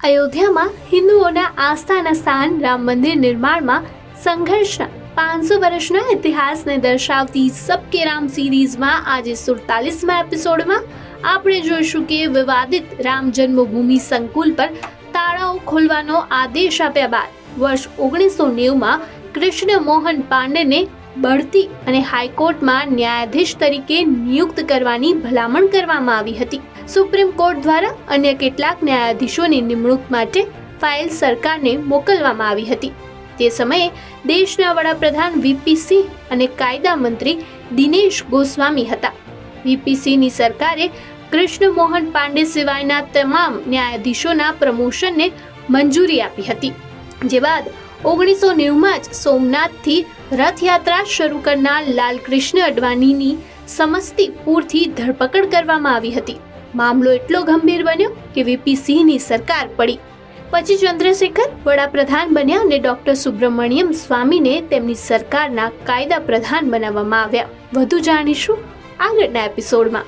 અયોધ્યામાં હિન્દુઓના આસ્થાના સ્થાન રામ મંદિર નિર્માણમાં સંઘર્ષના પાંચસો વર્ષના ઇતિહાસને દર્શાવતી સબકે રામ સિરીઝમાં આજે સુડતાલીસમાં એપિસોડમાં આપણે જોઈશું કે વિવાદિત રામ જન્મભૂમિ સંકુલ પર તાળાઓ ખોલવાનો આદેશ આપ્યા બાદ વર્ષ ઓગણીસો નેવુંમાં કૃષ્ણ મોહન પાંડેને બઢતી અને હાઈકોર્ટમાં ન્યાયાધીશ તરીકે નિયુક્ત કરવાની ભલામણ કરવામાં આવી હતી. સુપ્રીમ કોર્ટ દ્વારા અન્ય કેટલાક ન્યાયાધીશોની નિમણૂક માટે ફાઇલ સરકારને મોકલવામાં આવી હતી. તે સમયે દેશના વડાપ્રધાન વીપી સિંહ અને કાયદા મંત્રી દિનેશ ગોસ્વામી હતા. વીપીસીની સરકારે કૃષ્ણ મોહન પાંડે સિવાયના તમામ ન્યાયાધીશોના પ્રમોશનને મંજૂરી આપી હતી. જે બાદ ઓગણીસો નેવુંમાં જ સોમનાથથી રથયાત્રા શરૂ કરનાર લાલકૃષ્ણ અડવાણીની સમસ્તીપુરથી ધરપકડ કરવામાં આવી હતી. મામલો એટલો ગંભીર બન્યો કે વીપી સિંહની સરકાર પડી. પછી ચંદ્રશેખર વડાપ્રધાન બન્યા અને ડોક્ટર સુબ્રમણ્યમ સ્વામીને તેમની સરકારના કાયદા પ્રધાન બનાવવામાં આવ્યા. વધુ જાણીશું આગળના એપિસોડમાં.